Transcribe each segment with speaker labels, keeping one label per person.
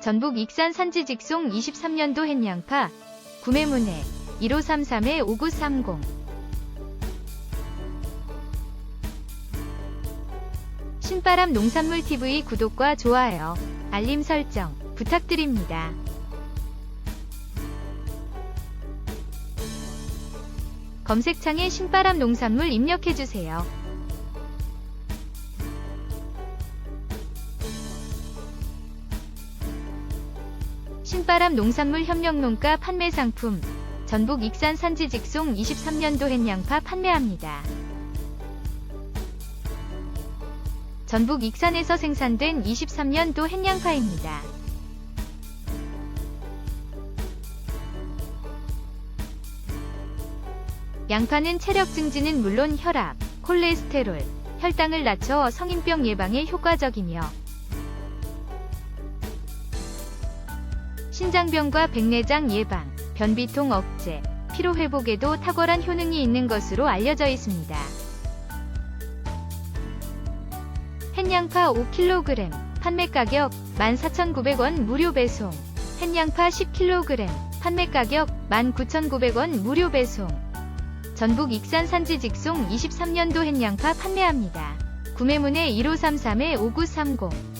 Speaker 1: 전북 익산 산지 직송 23년도 햇양파 구매 문의 1533-5930 신바람 농산물 TV 구독과 좋아요, 알림 설정 부탁드립니다. 검색창에 신바람 농산물 입력해주세요. 신바람 농산물 협력농가 판매 상품 전북 익산 산지 직송 23년도 햇양파 판매합니다. 전북 익산에서 생산된 23년도 햇양파입니다. 양파는 체력 증진은 물론 혈압, 콜레스테롤, 혈당을 낮춰 성인병 예방에 효과적이며 신장병과 백내장 예방, 변비통 억제, 피로 회복에도 탁월한 효능이 있는 것으로 알려져 있습니다. 햇양파 5kg, 판매 가격 14,900원 무료 배송. 햇양파 10kg, 판매 가격 19,900원 무료 배송. 전북 익산 산지 직송 23년도 햇양파 판매합니다. 구매문의 1533-5930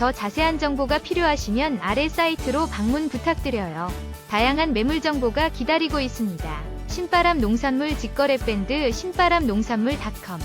Speaker 1: 더 자세한 정보가 필요하시면 아래 사이트로 방문 부탁드려요. 다양한 매물 정보가 기다리고 있습니다. 신바람 농산물 직거래 밴드 신바람 농산물닷컴